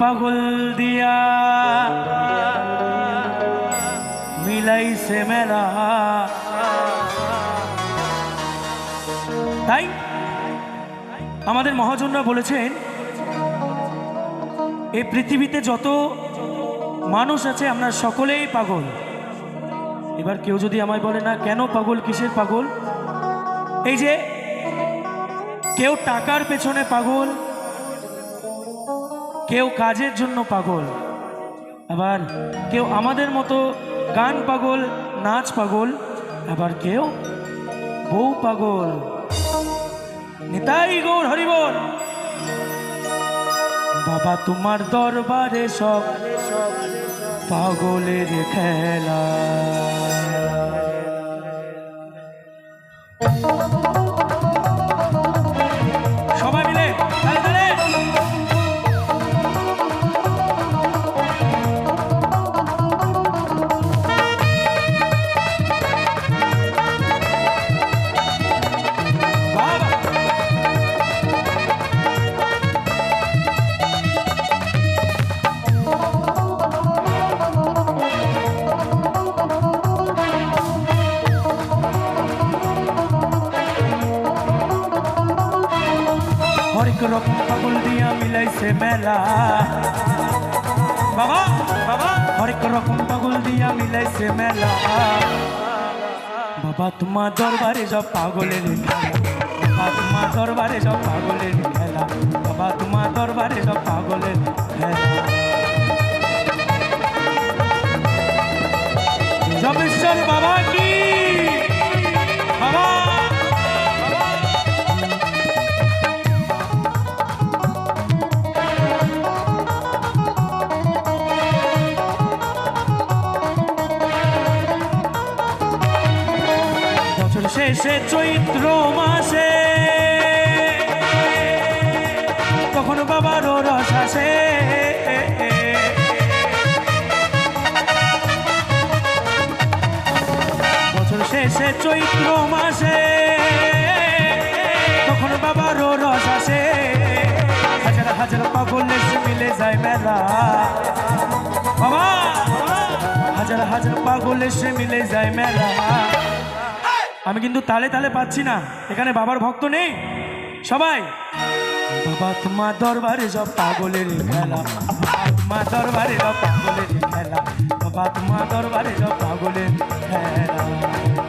পাগল দিয়া মিলাইছে মেলা। তাই আমাদের মহাজনরা বলেছেন, এই পৃথিবীতে যত মানুষ আছে, আমরা সকলেই পাগল। এবার কেউ যদি আমায় বলে, না, কেন পাগল? কিসের পাগল? এই যে, কেউ টাকার পেছনে পাগল কেউ কাজের জন্য পাগল, আবার কেউ আমাদের মতো গান পাগল, নাচ পাগল, আবার কেউ বউ পাগল। নিতাই গৌর হরিবল। বাবা তোমার দরবারে সব পাগলের খেলা। মিলাইছে মেলা। বাবা বাবা। হরেক রকম পাগল দিয়া মিলাইছে মেলা। বাবা, তোমার দরবারে সব পাগলের বাবা, তোমার দরবারে সব পাগলের বাবা, তোমার দরবারে সব পাগলের শেষে চৈত্র মাসে। কখন বাবারও রস আসে। বছর শেষে চৈত্র মাসে তখন বাবারও রস আসে। হাজার হাজার পাগল এসে মিলে যায় মেলা। বাবা, হাজার হাজার পাগল এসে মিলে যায় মেলা। আমি কিন্তু তালে তালে পাচ্ছি না। এখানে বাবার ভক্ত নেই। সবাই। বাবা তোমার দরবারে সব পাগলের খেলা। তোমার দরবারে সব পাগলের খেলা। বাবা তোমার দরবারে সব পাগলের খেলা।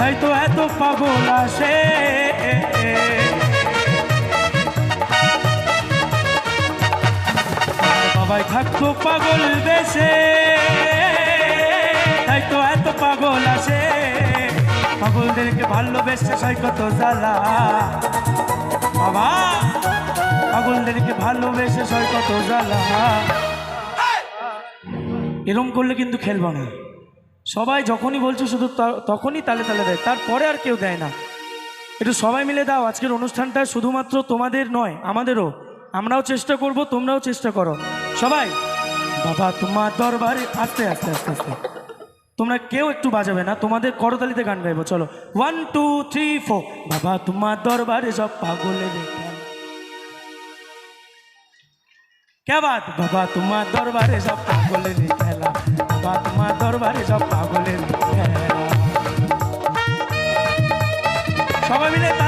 তাই তো এত পাগল আসে। বাবাই থাকতো পাগল বেশে তাই তো এত পাগল আসে। পাগলদেরকে ভালোবেসে সই কত জ্বালা। বাবা, পাগলদেরকে ভালোবেসে সই কত জ্বালা। এরম করলে কিন্তু খেলব না। সবাই যখনই বলছো শুধু তখনই তালে তালে দেয়, তারপরে আর কেউ দেয় না। একটু সবাই মিলে দাও, আজকের অনুষ্ঠানটা শুধুমাত্র তোমাদের নয়, আমাদেরও। আমরাও চেষ্টা করব, তোমরাও চেষ্টা করো। সবাই, বাবা, তোমার দরবারে, আস্তে আস্তে আস্তে আস্তে। তোমরা কেউ একটু বাজাবে না, তোমাদের করতালিতে গান গাইবো, চলো। ওয়ান টু থ্রি ফোর বাবা, তোমার দরবারে সব পাগলের কে বাদ? বাবা, তোমার দরবারে সব পাগলের ফাতমা দরবারে সব পাগলের সবাই মিলে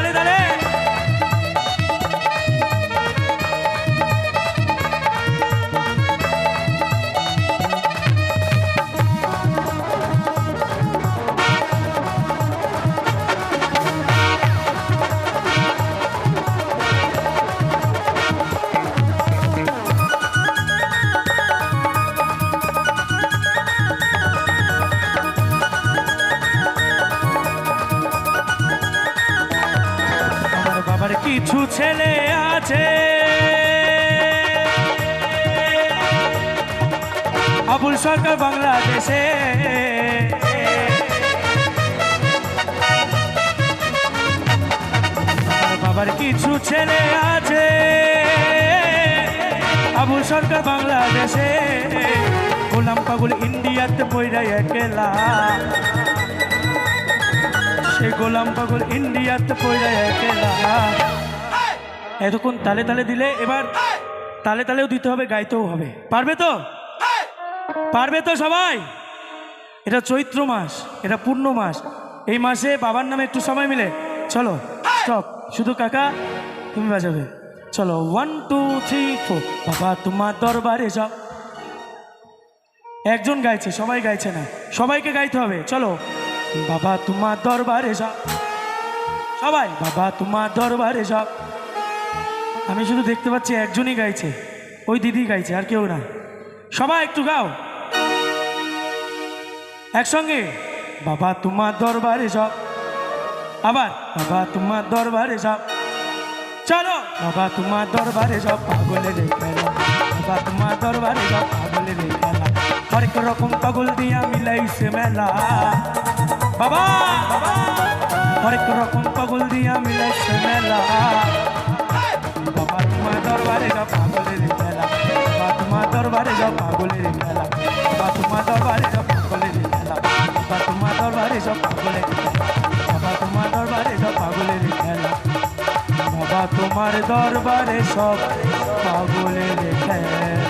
কিছু ছেলে আছে। আবুল সরকার বাংলাদেশে। বাবার কিছু ছেলে আছে। আবুল সরকার বাংলাদেশে। গোলাম পাগল ইন্ডিয়াতে পয়রা একলা। সে গোলাম পাগল ইন্ডিয়াতে পয়রা একলা। এতক্ষণ তালে তালে দিলে এবার তালে তালেও দিতে হবে গাইতেও হবে। পারবে তো? পারবে তো সবাই? এটা চৈত্র মাস এটা পূর্ণ মাস। এই মাসে বাবার নামে একটু সময় মিলে। চলো স্টপ শুধু কাকা তুমি বাজাবে। চলো ওয়ান টু থ্রি ফোর বাবা তোমার দরবারে যাও। একজন গাইছে সবাই গাইছে না। সবাইকে গাইতে হবে। চলো বাবা তোমার দরবারে যাও। সবাই বাবা তোমার দরবারে যাও। আমি শুধু দেখতে পাচ্ছি একজনই গাইছে, ওই দিদি গাইছে, আর কেউ না। সবাই একটু গাও। একসঙ্গে। বাবা তোমার দরবারে যাও। আবার, বাবা তোমার দরবারে যাও। চলো। বাবা তোমার দরবারে এই খেলা। বাবা তোমার দরবারে এই খেলা। হরেক রকম পাগল দিয়া মিলাইছে মেলা। বাবা! হরেক রকম পাগল দিয়া মিলাইছে মেলা। যাও পাগলের খেলা বাবা তোমার দরবারে যা পাগলের খেলা বাবা তোমার দরবারে যা পাগলের বাবা তোমার দরবারে যা পাগলের বাবা তোমার দরবারে যা পাগলের খেলা বাবা তোমার দরবারে সব পাগলের খেলা।